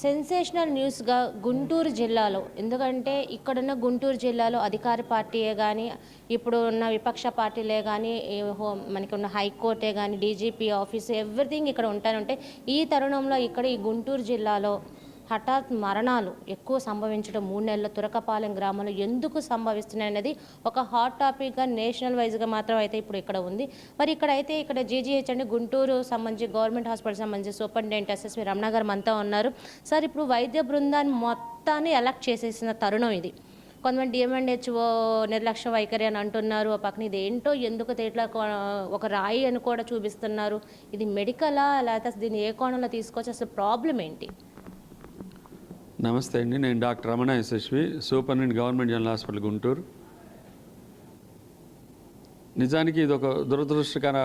Sensational న్యూస్గా Guntur జిల్లాలో ఎందుకంటే ఇక్కడున్న గుంటూరు జిల్లాలో అధికార పార్టీయే కానీ ఇప్పుడు ఉన్న విపక్ష పార్టీలే కానీ హోమ్ మనకి ఉన్న హైకోర్టే కానీ డీజీపీ ఆఫీస్ ఎవ్రీథింగ్ ఇక్కడ ఉంటానంటే ఈ తరుణంలో ఇక్కడ ఈ గుంటూరు జిల్లాలో హఠాత్ మరణాలు ఎక్కువ సంభవించడం మూడు నెలల తురకపాలెం గ్రామంలో ఎందుకు సంభవిస్తున్నాయి అనేది ఒక హాట్ టాపిక్గా నేషనల్ వైజ్గా మాత్రం అయితే ఇప్పుడు ఇక్కడ ఉంది. మరి ఇక్కడ అయితే ఇక్కడ జీజీహెచ్ అంటే గుంటూరు సంబంధించి గవర్నమెంట్ హాస్పిటల్ సంబంధించి సూపరింటెండెంట్ ఎస్ఎస్వి రమణ గారు అంతా ఉన్నారు. సార్ ఇప్పుడు వైద్య బృందాన్ని మొత్తాన్ని ఎలక్ట్ చేసేసిన తరుణం ఇది. కొంతమంది డిఎంఎన్హెచ్ఓ నిర్లక్ష్య వైఖరి అని అంటున్నారు. ఆ పక్కన ఇది ఏంటో ఎందుకు తేట్లా ఒక రాయి అని కూడా చూపిస్తున్నారు. ఇది మెడికలా లేకపోతే దీన్ని ఏ కోణంలో తీసుకోవచ్చు అసలు ప్రాబ్లం ఏంటి? నమస్తే అండి నేను doctor Ramana Yashasvi superintendent government general hospital Guntur. నిజానికి ఇది ఒక దురదృష్టకర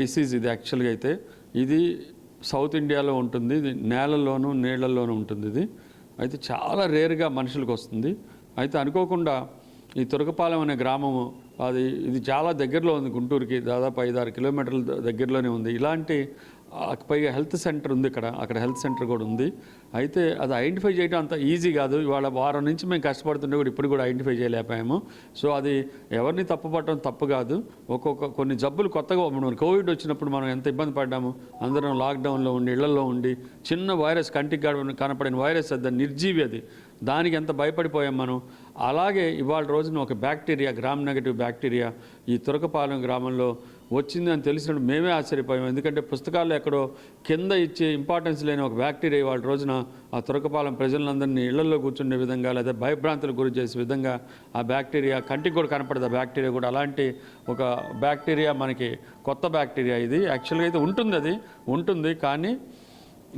డిసీజ్ ఇది యాక్చువల్గా అయితే. ఇది సౌత్ ఇండియాలో ఉంటుంది ఇది నేలల్లోనూ నీళ్ళలోనూ ఉంటుంది ఇది. అయితే చాలా రేర్గా మనుషులకు వస్తుంది. అయితే అనుకోకుండా ఈ తురకపాలెం అనే గ్రామము అది ఇది చాలా దగ్గరలో ఉంది గుంటూరుకి దాదాపు ఐదు ఆరు కిలోమీటర్ల దగ్గరలోనే ఉంది. ఇలాంటి పైగా హెల్త్ సెంటర్ ఉంది ఇక్కడ అక్కడ హెల్త్ సెంటర్ కూడా ఉంది. అయితే అది ఐడెంటిఫై చేయడం అంత ఈజీ కాదు. ఇవాళ వారం నుంచి మేము కష్టపడుతుండే కూడా ఇప్పుడు కూడా ఐడెంటిఫై చేయలేకపోయాము. సో అది ఎవరిని తప్పుపట్టడం తప్పు కాదు. ఒక్కొక్క కొన్ని జబ్బులు కొత్తగా మనం కోవిడ్ వచ్చినప్పుడు మనం ఎంత ఇబ్బంది పడ్డాము. అందరం లాక్డౌన్లో ఉండి ఇళ్ళలో ఉండి చిన్న వైరస్ కంటికి కన- కనపడిన వైరస్ అది నిర్జీవి అది. దానికి ఎంత భయపడిపోయాం మనం. అలాగే ఇవాళ రోజున ఒక బ్యాక్టీరియా గ్రామ్ నెగటివ్ బ్యాక్టీరియా ఈ తురకపాలెం గ్రామంలో వచ్చింది అని తెలిసినప్పుడు మేమే ఆశ్చర్యపోయాం. ఎందుకంటే పుస్తకాల్లో ఎక్కడో కింద ఇచ్చే ఇంపార్టెన్స్ లేని ఒక బ్యాక్టీరియా ఇవాళ రోజున ఆ తురకపాలెం ప్రజలందరినీ ఇళ్ళలో కూర్చుండే విధంగా లేదా భయభ్రాంతులకు గురి చేసే విధంగా ఆ బ్యాక్టీరియా కంటికి కూడా కనపడదు. ఆ బ్యాక్టీరియా కూడా అలాంటి ఒక బ్యాక్టీరియా మనకి కొత్త బ్యాక్టీరియా ఇది. యాక్చువల్గా అయితే ఉంటుంది అది ఉంటుంది. కానీ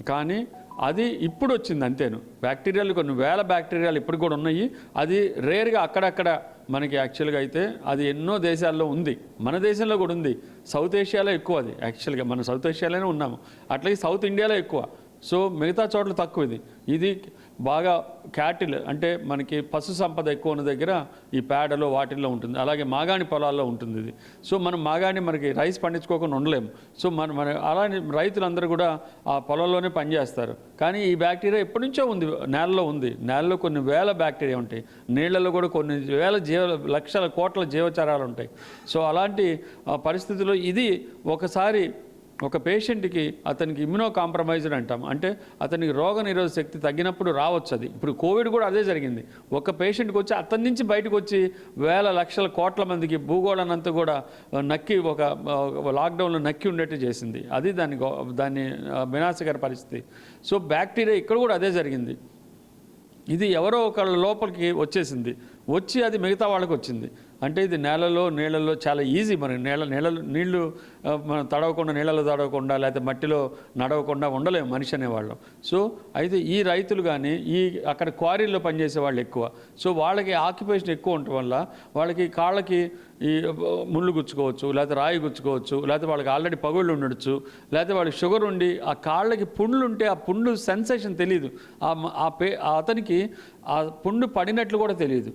కానీ అది ఇప్పుడు వచ్చింది అంతేను. బ్యాక్టీరియాలు కొన్ని వేల బ్యాక్టీరియాలు ఇప్పుడు కూడా ఉన్నాయి. అది రేర్గా అక్కడక్కడ మనకి యాక్చువల్గా అయితే అది ఎన్నో దేశాల్లో ఉంది. మన దేశంలో కూడా ఉంది. సౌత్ ఏషియాలో ఎక్కువ అది. యాక్చువల్గా మన సౌత్ ఏషియాలోనే ఉన్నాము. అట్లాగే సౌత్ ఇండియాలో ఎక్కువ. సో మిగతా చోట్ల తక్కువ ఇది. ఇది బాగా క్యాటిల్ అంటే మనకి పశు సంపద ఎక్కువ ఉన్న దగ్గర ఈ పేడలో వాటిల్లో ఉంటుంది. అలాగే మాగాణి పొలాల్లో ఉంటుంది ఇది. సో మనం మాగాణి మనకి రైస్ పండించుకోకుండా ఉండలేము. సో మన మన అలానే రైతులందరూ కూడా ఆ పొలంలోనే పనిచేస్తారు కానీ ఈ బ్యాక్టీరియా ఎప్పటి నుంచో ఉంది నేలలో ఉంది. నేలలో కొన్ని వేల బ్యాక్టీరియా ఉంటాయి. నీళ్ళలో కూడా కొన్ని వేల జీవ లక్షల కోట్ల జీవచరాలు ఉంటాయి. సో అలాంటి ఆ, పరిస్థితుల్లో ఇది ఒకసారి ఒక పేషెంట్కి అతనికి ఇమ్యూనో కాంప్రమైజ్డ్ అంటాం. అంటే అతనికి రోగ నిరోధక శక్తి తగ్గినప్పుడు రావచ్చు అది. ఇప్పుడు కోవిడ్ కూడా అదే జరిగింది. ఒక పేషెంట్కి వచ్చి అతని నుంచి బయటకు వచ్చి వేల లక్షల కోట్ల మందికి భూగోళనంతా కూడా నక్కి ఒక లాక్డౌన్లో నక్కి ఉండేట్టు చేసింది. అది దాని గో- దాని వినాశకర పరిస్థితి. సో బ్యాక్టీరియా ఇక్కడ కూడా అదే జరిగింది. ఇది ఎవరో ఒకళ్ళ లోపలికి వచ్చేసింది. వచ్చి అది మిగతా వాళ్ళకి వచ్చింది. అంటే ఇది నేలలో నీళ్ళలో చాలా ఈజీ మనకి నేల నీళ్ళ నీళ్ళు మనం తడవకుండా నీళ్ళలో తడవకుండా లేకపోతే మట్టిలో నడవకుండా ఉండలేము మనిషి అనేవాళ్ళం. సో అయితే ఈ రైతులు కానీ ఈ అక్కడ క్వారీల్లో పనిచేసే వాళ్ళు ఎక్కువ. సో వాళ్ళకి ఆక్యుపేషన్ ఎక్కువ ఉండటం వల్ల వాళ్ళకి కాళ్ళకి ఈ ముళ్ళు గుచ్చుకోవచ్చు లేకపోతే రాయి గుచ్చుకోవచ్చు లేకపోతే వాళ్ళకి ఆల్రెడీ పగుళ్ళు ఉండొచ్చు లేకపోతే వాళ్ళకి షుగర్ ఉండి ఆ కాళ్ళకి పుండ్లు ఉంటే ఆ పుండు సెన్సేషన్ తెలియదు ఆ పే అతనికి ఆ పుండు పడినట్లు కూడా తెలియదు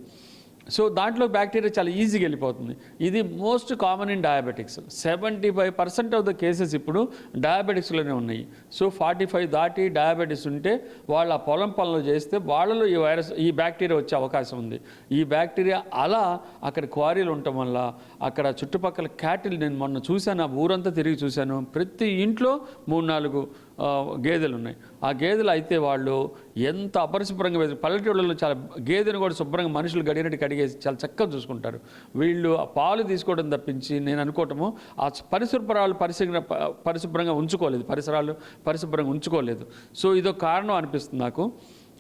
సో దాంట్లో బ్యాక్టీరియా చాలా ఈజీగా వెళ్ళిపోతుంది. ఇది most common in diabetics seventy five percent of the cases ఇప్పుడు డయాబెటిక్స్లోనే ఉన్నాయి. సో ఫార్టీ ఫైవ్ దాటి డయాబెటీస్ ఉంటే వాళ్ళు ఆ పొలం పనులు చేస్తే వాళ్ళలో ఈ వైరస్ ఈ బ్యాక్టీరియా వచ్చే అవకాశం ఉంది. ఈ బ్యాక్టీరియా అలా అక్కడ క్వారీలు ఉండటం వల్ల అక్కడ చుట్టుపక్కల క్యాటిల్ నేను మొన్న చూశాను ఆ ఊరంతా తిరిగి చూశాను. ప్రతి ఇంట్లో మూడు నాలుగు గేదెలు ఉన్నాయి. ఆ గేదెలు అయితే వాళ్ళు ఎంత అపరిశుభ్రంగా వేసి పల్లెటూళ్ళలో చాలా గేదెను కూడా శుభ్రంగా మనుషులు గడిగినట్టు కడిగేసి చాలా చక్కగా చూసుకుంటారు. వీళ్ళు ఆ పాలు తీసుకోవడం తప్పించి నేను అనుకోవటము ఆ పరిశుభ్రాలు పరిశుభ్ర పరిశుభ్రంగా ఉంచుకోలేదు. పరిసరాలు పరిశుభ్రంగా ఉంచుకోలేదు. సో ఇదో కారణం అనిపిస్తుంది నాకు.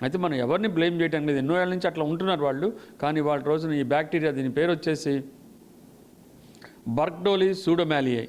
అయితే మనం ఎవరిని బ్లేమ్ చేయటం లేదు. ఎన్నో ఏళ్ళ నుంచి అట్లా ఉంటున్నారు వాళ్ళు. కానీ వాళ్ళ రోజున ఈ బ్యాక్టీరియా దీని పేరు వచ్చేసి బర్క్డోలి సూడోమాలియై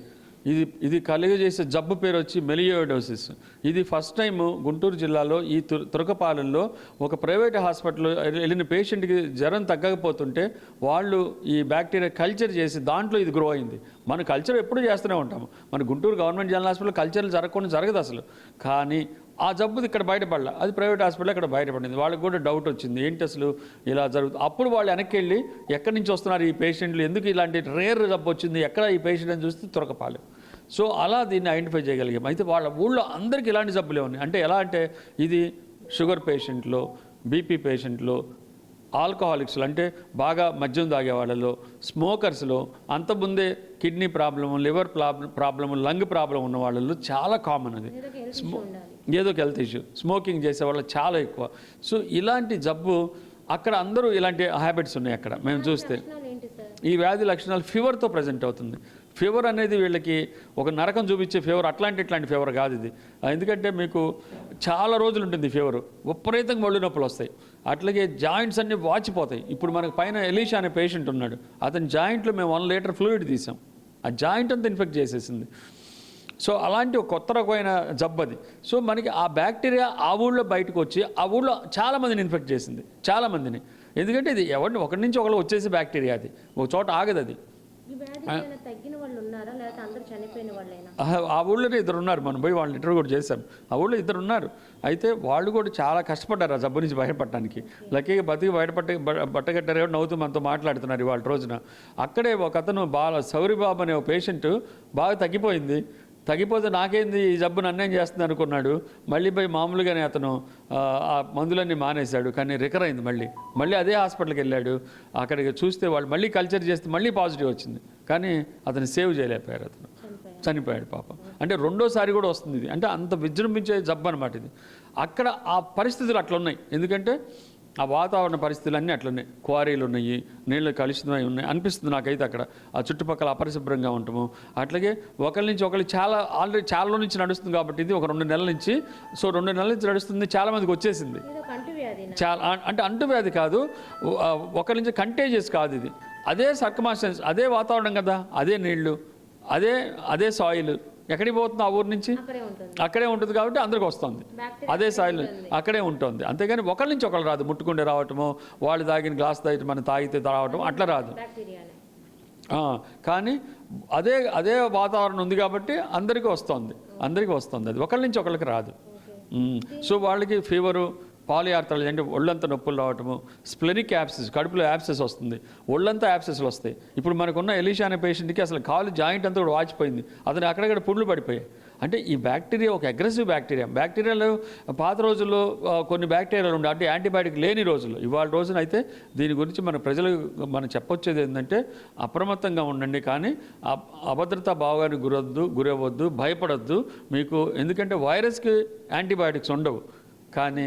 ఇది ఇది కలుగజేసే జబ్బు పేరు వచ్చి మెలియోడోసిస్. ఇది ఫస్ట్ టైం గుంటూరు జిల్లాలో ఈ తురకపాలెంలో ఒక ప్రైవేట్ హాస్పిటల్ వెళ్ళిన పేషెంట్కి జ్వరం తగ్గకపోతుంటే వాళ్ళు ఈ బ్యాక్టీరియా కల్చర్ చేసి దాంట్లో ఇది గ్రో అయింది. మన కల్చర్ ఎప్పుడు చేస్తూనే ఉంటాము మన గుంటూరు గవర్నమెంట్ జనరల్ హాస్పిటల్ కల్చర్లు జరగకుండా జరగదు అసలు. కానీ ఆ జబ్బుది ఇక్కడ బయటపడలే. అది ప్రైవేట్ హాస్పిటల్ ఇక్కడ బయటపడింది. వాళ్ళకి కూడా డౌట్ వచ్చింది. ఏంటి అసలు ఇలా జరుగుతుంది అప్పుడు వాళ్ళు వెనక్కి వెళ్ళి ఎక్కడి నుంచి వస్తున్నారు ఈ పేషెంట్లు? ఎందుకు ఇలాంటి రేర్ జబ్బు వచ్చింది? ఎక్కడ ఈ పేషెంట్ అని చూస్తే తురకపాలెం? సో అలా దీన్ని ఐడెంటిఫై చేయగలిగాం. అయితే వాళ్ళ ఊళ్ళో అందరికీ ఇలాంటి జబ్బులే ఉన్నాయి. అంటే ఎలా అంటే ఇది షుగర్ పేషెంట్లో బీపీ పేషెంట్లో ఆల్కహాలిక్స్లో అంటే బాగా మద్యం తాగే వాళ్ళలో స్మోకర్స్లో అంతకుముందే kidney problem liver problem problem lung problem ఉన్న వాళ్ళలో చాలా కామన్ అది. స్మో ఏదో హెల్త్ ఇష్యూ స్మోకింగ్ చేసే వాళ్ళు చాలా ఎక్కువ. సో ఇలాంటి జబ్బు అక్కడ అందరూ ఇలాంటి హ్యాబిట్స్ ఉన్నాయి అక్కడ. మేము చూస్తే. ఈ వ్యాధి లక్షణాలు ఫీవర్తో ప్రజెంట్ అవుతుంది. ఫీవర్ అనేది వీళ్ళకి ఒక నరకం చూపించే ఫీవర్ అట్లాంటి ఇట్లాంటి ఫీవర్ కాదు ఇది. ఎందుకంటే మీకు చాలా రోజులు ఉంటుంది ఫీవర్ విపరీతంగా ఒళ్ళు నొప్పులు వస్తాయి. అట్లాగే జాయింట్స్ అన్ని వాచిపోతాయి. ఇప్పుడు మనకు పైన ఎలీషా అనే పేషెంట్ ఉన్నాడు. అతని జాయింట్లో మేము వన్ లీటర్ ఫ్లూయిడ్ తీసాం. ఆ జాయింట్ అంతా ఇన్ఫెక్ట్ చేసేసింది. సో అలాంటి ఒక కొత్త రకమైన జబ్బు అది. సో మనకి ఆ బ్యాక్టీరియా ఆ ఊళ్ళో బయటకు వచ్చి ఆ ఊళ్ళో చాలామందిని ఇన్ఫెక్ట్ చేసింది. చాలామందిని. ఎందుకంటే ఇది ఎవరిని ఒకరి నుంచి ఒకరు వచ్చేసి బ్యాక్టీరియా అది. ఒక చోట ఆగదు అది. ఆ- ఊళ్ళోనే ఇద్దరు ఉన్నారు. మనం పోయి వాళ్ళని ఇంటర్వ్యూ కూడా చేశాం. ఆ ఊళ్ళో ఇద్దరు ఉన్నారు. అయితే వాళ్ళు కూడా చాలా కష్టపడ్డారు ఆ జబ్బు నుంచి బయటపడటానికి. లక్కీగా బతికి బయటపట్ట బట్టగట్టారు కాబట్టి నవ్వుతూ మనతో మాట్లాడుతున్నారు ఇవాళ రోజున. అక్కడే ఒక అతను బాగా సౌరిబాబు అనే ఒక పేషెంట్ బాగా తగ్గిపోయింది. తగ్గిపోతే నాకేంది ఈ జబ్బు నన్నేం చేస్తుంది అనుకున్నాడు. మళ్ళీ పోయి మామూలుగానే అతను ఆ, మందులన్నీ మానేశాడు. కానీ రికర్ అయింది మళ్ళీ. మళ్ళీ అదే హాస్పిటల్కి వెళ్ళాడు. అక్కడికి చూస్తే వాళ్ళు మళ్ళీ కల్చర్ చేస్తే మళ్ళీ పాజిటివ్ వచ్చింది. కానీ అతను సేవ్ చేయలేకపోయారు అతను. చనిపోయాడు. పాపం. అంటే రెండోసారి కూడా వస్తుంది ఇది. అంటే అంత విజృంభించే జబ్బు అనమాట ఇది. అక్కడ ఆ పరిస్థితులు అట్లా ఉన్నాయి ఎందుకంటే ఆ వాతావరణ పరిస్థితులు అన్నీ అట్లున్నాయి క్వారీలు ఉన్నాయి నీళ్ళు కలుషితమై ఉన్నాయి. అనిపిస్తుంది నాకైతే అక్కడ. ఆ చుట్టుపక్కల అపరిశుభ్రంగా ఉంటాము. అట్లాగే ఒకరి నుంచి ఒకరు చాలా ఆల్రెడీ చాలా నుంచి నడుస్తుంది కాబట్టి ఇది ఒక రెండు నెలల నుంచి. సో రెండు నెలల నుంచి నడుస్తుంది చాలా మందికి వచ్చేసింది. చాలా అంటే అంటువ్యాధి కాదు. ఒకరి నుంచి కంటేజియస్ కాదు ఇది. అదే సర్కమాస్టెన్స్ అదే వాతావరణం కదా అదే నీళ్ళు అదే అదే సాయిల్. ఎక్కడికి పోతుంది ఆ ఊరు నుంచి? అక్కడే ఉంటుంది. కాబట్టి అందరికి వస్తుంది. అదే సాయిల్ అక్కడే ఉంటుంది. అంతేగాని ఒకరి నుంచి ఒకరు రాదు. ముట్టుకుంటే రావటము వాళ్ళు తాగిన గ్లాస్ తాగి మనం తాగితే రావటం అట్లా రాదు. కానీ అదే అదే వాతావరణం ఉంది కాబట్టి అందరికీ వస్తుంది. అందరికీ వస్తుంది. అది ఒకరి నుంచి ఒకరికి రాదు. సో వాళ్ళకి ఫీవరు పాలయార్థాలు అంటే ఒళ్ళంతా నొప్పులు రావటము స్ప్లెనిక్ యాప్సెస్ కడుపులో యాప్సెస్ వస్తుంది. ఒళ్ళంతా యాప్సెస్లు వస్తాయి. ఇప్పుడు మనకున్న ఎలీషా అనే పేషెంట్కి అసలు కాలు జాయింట్ అంతా కూడా వాచిపోయింది. అతను అక్కడక్కడ పుండ్లు పడిపోయాయి. అంటే ఈ బ్యాక్టీరియా ఒక అగ్రెసివ్ బ్యాక్టీరియా బ్యాక్టీరియాలో పాత రోజుల్లో కొన్ని బ్యాక్టీరియాలు ఉండే అంటే యాంటీబయాటిక్ లేని రోజుల్లో ఇవాళ రోజున అయితే దీని గురించి మన ప్రజలు మనం చెప్పొచ్చేది ఏంటంటే అప్రమత్తంగా ఉండండి కానీ అభద్రతా భావానికి గురొద్దు గురవ్వద్దు భయపడొద్దు. మీకు ఎందుకంటే వైరస్కి యాంటీబయాటిక్స్ ఉండవు. కానీ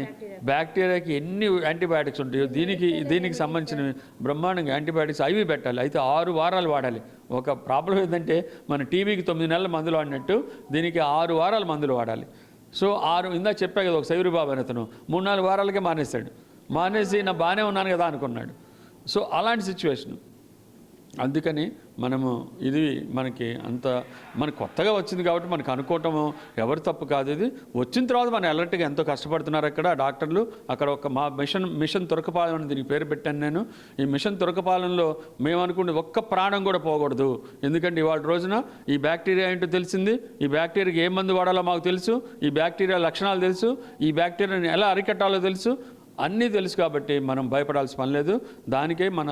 బ్యాక్టీరియాకి ఎన్ని యాంటీబయాటిక్స్ ఉంటాయో దీనికి దీనికి సంబంధించిన బ్రహ్మాండంగా యాంటీబయాటిక్స్ అవి పెట్టాలి. అయితే ఆరు వారాలు వాడాలి. ఒక ప్రాబ్లం ఏంటంటే మన టీవీకి తొమ్మిది నెలల మందులు వాడినట్టు దీనికి ఆరు వారాల మందులు వాడాలి. సో ఆరు ఇందా చెప్పా కదా ఒక సైరు బాబు అని అతను. మూడు నాలుగు వారాలకే మానేశాడు. మానేసి నా బాగానే ఉన్నాను కదా అనుకున్నాడు. సో అలాంటి సిచ్యువేషను అందుకని మనము ఇది మనకి అంత మన కొత్తగా వచ్చింది కాబట్టి మనకు అనుకోవటము ఎవరు తప్పు కాదు ఇది. వచ్చిన తర్వాత మన అలర్ట్గా ఎంతో కష్టపడుతున్నారు అక్కడ డాక్టర్లు. అక్కడ ఒక మా మిషన్ మిషన్ తురకపాలన అని దీనికి పేరు పెట్టాను నేను. ఈ మిషన్ తురకపాలనలో మేము అనుకునే ఒక్క ప్రాణం కూడా పోకూడదు. ఎందుకంటే ఇవాళ రోజున ఈ బ్యాక్టీరియా ఏంటో తెలిసింది? ఈ బ్యాక్టీరియాకి ఏ మందు వాడాలో మాకు తెలుసు. ఈ బ్యాక్టీరియా లక్షణాలు తెలుసు. ఈ బ్యాక్టీరియాని ఎలా అరికట్టాలో తెలుసు. అన్నీ తెలుసు కాబట్టి మనం భయపడాల్సిన పని లేదు. దానికే మన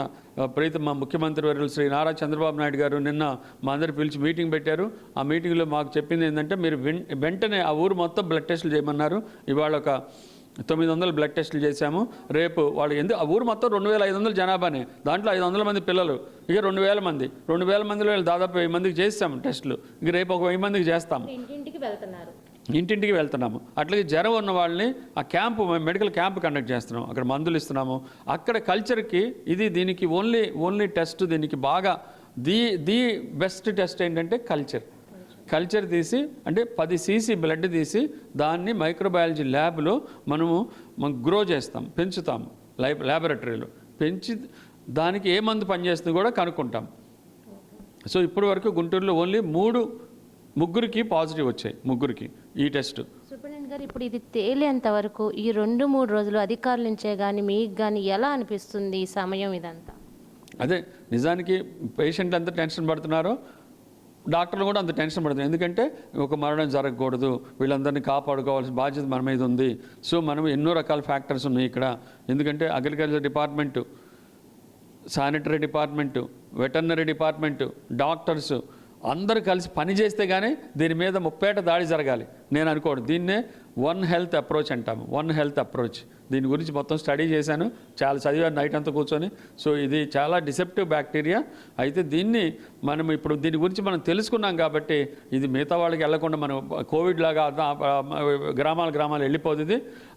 ప్రతి మా ముఖ్యమంత్రి వర్యులు శ్రీ నారా చంద్రబాబు నాయుడు గారు నిన్న మా అందరు పిలిచి మీటింగ్ పెట్టారు. ఆ మీటింగ్లో మాకు చెప్పింది ఏంటంటే మీరు వెంటనే ఆ ఊరు మొత్తం బ్లడ్ టెస్టులు చేయమన్నారు. ఇవాళ ఒక తొమ్మిది వందలు బ్లడ్ టెస్టులు చేశాము. రేపు వాళ్ళు ఎందుకు ఆ ఊరు మొత్తం రెండు వేల ఐదు వందల జనాభానే. దాంట్లో ఐదు వందల మంది పిల్లలు ఇక రెండు వేల మంది. రెండు వేల మందిలో దాదాపు వెయ్యి మందికి చేస్తాము టెస్టులు. ఇక రేపు ఒక వెయ్యి మందికి చేస్తాము. ఇంటింటికి వెళ్తున్నాము. అట్లాగే జ్వరం ఉన్న వాళ్ళని ఆ క్యాంపు మేము మెడికల్ క్యాంప్ కండక్ట్ చేస్తున్నాం. అక్కడ మందులు ఇస్తున్నాము. అక్కడ కల్చర్కి ఇది దీనికి ఓన్లీ ఓన్లీ టెస్ట్ దీనికి బాగా ది ది బెస్ట్ టెస్ట్ ఏంటంటే కల్చర్. కల్చర్ తీసి అంటే పది సీసీ బ్లడ్ తీసి దాన్ని మైక్రోబయాలజీ ల్యాబ్లో మనము మనం గ్రో చేస్తాం పెంచుతాము లైబ్ ల్యాబొరేటరీలో పెంచి దానికి ఏ మందు పనిచేస్తుంది కూడా కనుక్కుంటాం. సో ఇప్పటి వరకు గుంటూరులో ఓన్లీ మూడు ముగ్గురికి పాజిటివ్ వచ్చాయి ముగ్గురికి ఈ టెస్ట్ సూపరింటెండెంట్ గారు ఇప్పుడు ఇది తేలేంత వరకు ఈ రెండు మూడు రోజులు అధికారుల నుంచే కానీ మీకు కానీ ఎలా అనిపిస్తుంది ఈ సమయం ఇదంతా? అదే నిజానికి పేషెంట్ ఎంత టెన్షన్ పడుతున్నారో డాక్టర్లు కూడా అంత టెన్షన్ పడుతున్నారు. ఎందుకంటే ఒక మరణం జరగకూడదు వీళ్ళందరినీ కాపాడుకోవాల్సిన బాధ్యత మన మీద ఉంది. సో మనం ఎన్నో రకాల ఫ్యాక్టర్స్ ఉన్నాయి ఇక్కడ. ఎందుకంటే agriculture department sanitary department veterinary department doctors అందరూ కలిసి పని చేస్తే కానీ దీని మీద ముప్పేట దాడి జరగాలి. నేను అనుకోను. దీన్నే వన్ హెల్త్ అప్రోచ్ అంటాము. వన్ హెల్త్ అప్రోచ్ దీని గురించి మొత్తం స్టడీ చేశాను. చాలా చదివాను నైట్ అంతా కూర్చొని. సో ఇది చాలా డిసెప్టివ్ బ్యాక్టీరియా అయితే దీన్ని మనం ఇప్పుడు దీని గురించి మనం తెలుసుకున్నాం కాబట్టి ఇది మిగతా వాళ్ళకి వెళ్ళకుండా మనం కోవిడ్ లాగా గ్రామాల గ్రామాలు వెళ్ళిపోతుంది.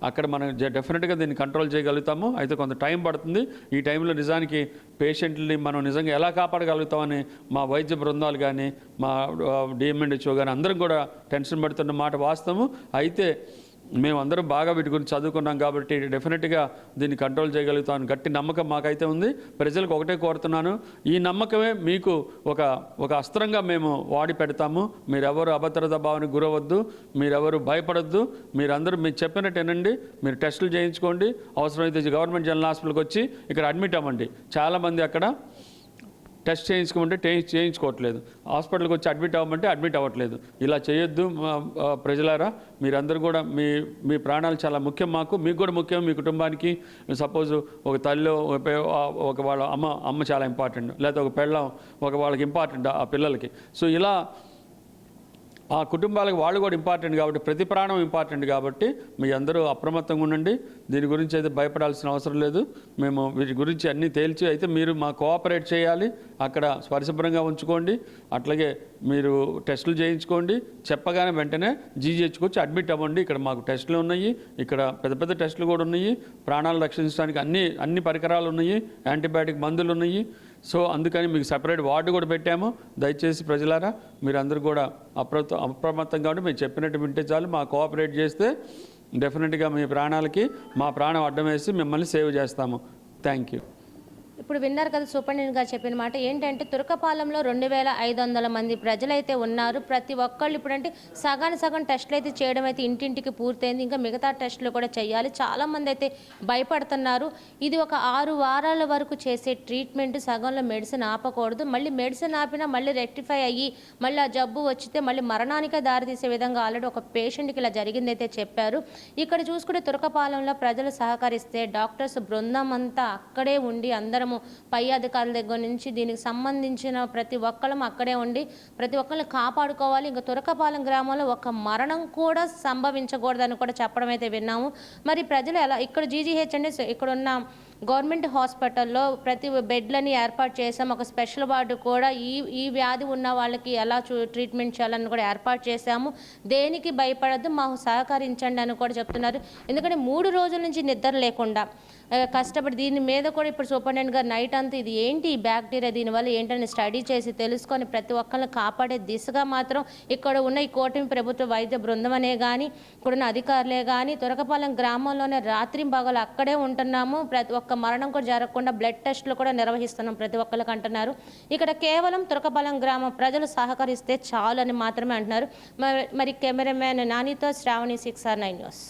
అక్కడ మనం డెఫినెట్గా దీన్ని కంట్రోల్ చేయగలుగుతాము. అయితే కొంత టైం పడుతుంది. ఈ టైంలో నిజానికి పేషెంట్ని మనం నిజంగా ఎలా కాపాడగలుగుతామని మా వైద్య బృందాలు కానీ మా డిఎంఎండ్హెచ్ఓ కానీ అందరం కూడా టెన్షన్ పడుతున్న మాట వాస్తవము. అయితే మేము బాగా వీటి గురించి చదువుకున్నాం కాబట్టి డెఫినెట్గా దీన్ని కంట్రోల్ చేయగలుగుతాను గట్టి నమ్మకం మాకైతే ఉంది. ప్రజలకు ఒకటే కోరుతున్నాను. ఈ నమ్మకమే మీకు ఒక ఒక అస్త్రంగా మేము వాడి పెడతాము. మీరెవరు అభద్రతా భావానికి గురవద్దు మీరెవరు భయపడద్దు. మీరందరూ మీరు చెప్పినట్టు వినండి. మీరు టెస్టులు చేయించుకోండి. అవసరమైతే గవర్నమెంట్ జనరల్ హాస్పిటల్కి వచ్చి ఇక్కడ అడ్మిట్ అవ్వండి. చాలామంది అక్కడ టెస్ట్ చేయించుకోమంటే టే- చేయించుకోవట్లేదు. హాస్పిటల్కి వచ్చి అడ్మిట్ అవ్వమంటే అడ్మిట్ అవ్వట్లేదు. ఇలా చేయొద్దు మా- ప్రజలారా. మీరందరూ కూడా మీ మీ ప్రాణాలు చాలా ముఖ్యం మాకు మీకు కూడా ముఖ్యం మీ కుటుంబానికి. సపోజ్ ఒక తల్లి ఒక ఒక వాళ్ళ అమ్మ అమ్మ చాలా ఇంపార్టెంట్. లేకపోతే ఒక పెళ్ళం ఒక వాళ్ళకి ఇంపార్టెంట్ ఆ పిల్లలకి. సో ఇలా ఆ కుటుంబాలకు వాళ్ళు కూడా ఇంపార్టెంట్ కాబట్టి ప్రతి ప్రాణం ఇంపార్టెంట్ కాబట్టి మీ అందరూ అప్రమత్తంగా ఉండండి. దీని గురించి అయితే భయపడాల్సిన అవసరం లేదు. మేము వీటి గురించి అన్నీ తేల్చి అయితే మీరు మా కోఆపరేట్ చేయాలి. అక్కడ పరిశుభ్రంగా ఉంచుకోండి. అట్లాగే మీరు టెస్టులు చేయించుకోండి. చెప్పగానే వెంటనే జీజీహెచ్కి వచ్చి అడ్మిట్ అవ్వండి. ఇక్కడ మాకు టెస్టులు ఉన్నాయి. ఇక్కడ పెద్ద పెద్ద టెస్టులు కూడా ఉన్నాయి. ప్రాణాలు రక్షించడానికి అన్ని అన్ని పరికరాలు ఉన్నాయి. యాంటీబయాటిక్ మందులు ఉన్నాయి. సో అందుకని మీకు సపరేట్ వార్డు కూడా పెట్టాము. దయచేసి ప్రజలారా మీరు అందరూ కూడా అప్రమత్త అప్రమత్తంగా ఉండి మేము చెప్పినట్టు వింటే చాలు. మా కోఆపరేట్ చేస్తే డెఫినెట్గా మీ ప్రాణాలకి మా ప్రాణం అడ్డం వేసి మిమ్మల్ని సేవ్ చేస్తాము. Thank you. ఇప్పుడు విన్నారు కదా సూపరింటెండెంట్ గారు చెప్పిన మాట ఏంటంటే తురకపాలెంలో రెండు వేల ఐదు వందల మంది ప్రజలైతే ఉన్నారు. ప్రతి ఒక్కళ్ళు ఇప్పుడంటే సగాని సగం టెస్టులు అయితే చేయడం అయితే ఇంటింటికి పూర్తయింది. ఇంకా మిగతా టెస్టులు కూడా చేయాలి. చాలామంది అయితే భయపడుతున్నారు. ఇది ఒక ఆరు వారాల వరకు చేసే ట్రీట్మెంట్. సగంలో మెడిసిన్ ఆపకూడదు. మళ్ళీ మెడిసిన్ ఆపినా మళ్ళీ రెక్టిఫై అయ్యి మళ్ళీ ఆ జబ్బు వచ్చితే మళ్ళీ మరణానికే దారితీసే విధంగా ఆల్రెడీ ఒక పేషెంట్కి ఇలా జరిగిందైతే చెప్పారు. ఇక్కడ చూసుకుంటే తురకపాలెంలో ప్రజలు సహకరిస్తే డాక్టర్స్ బృందం అంతా అక్కడే ఉండి అందరము పై అధికారుల దగ్గర నుంచి దీనికి సంబంధించిన ప్రతి ఒక్కళ్ళం అక్కడే ఉండి ప్రతి ఒక్కళ్ళని కాపాడుకోవాలి. ఇంకా తురకపాలెం గ్రామంలో ఒక మరణం కూడా సంభవించకూడదని కూడా చెప్పడం అయితే విన్నాము. మరి ప్రజలు ఎలా ఇక్కడ జీజీహెచ్ అంటే ఇక్కడ ఉన్న గవర్నమెంట్ హాస్పిటల్లో ప్రతి బెడ్లని ఏర్పాటు చేసాం ఒక స్పెషల్ వార్డు కూడా ఈ ఈ వ్యాధి ఉన్న వాళ్ళకి ఎలా చూ ట్రీట్మెంట్ చేయాలని కూడా ఏర్పాటు చేశాము. దేనికి భయపడద్దు మాకు సహకరించండి అని కూడా చెప్తున్నారు. ఎందుకంటే మూడు రోజుల నుంచి నిద్ర లేకుండా కష్టపడి దీని మీద కూడా ఇప్పుడు సూపరింటెండెంట్ గారు నైట్ అంతా ఇది ఏంటి ఈ బ్యాక్టీరియా దీనివల్ల ఏంటని స్టడీ చేసి తెలుసుకొని ప్రతి ఒక్కరిని కాపాడే దిశగా మాత్రం ఇక్కడ ఉన్న ఈ కూటమి ప్రభుత్వ వైద్య బృందం అనే కానీ ఇక్కడున్న అధికారులే కానీ తురకపాలెం గ్రామంలోనే రాత్రి పగలు అక్కడే ఉంటున్నాము. ప్రతి ఒక్క మరణం కూడా జరగకుండా బ్లడ్ టెస్టులు కూడా నిర్వహిస్తున్నాం ప్రతి ఒక్కరికి అంటున్నారు. ఇక్కడ కేవలం తురకపాలెం గ్రామ ప్రజలు సహకరిస్తే చాలు అని మాత్రమే అంటున్నారు. మరి మరి cameraman నానితో Shravani six R nine news.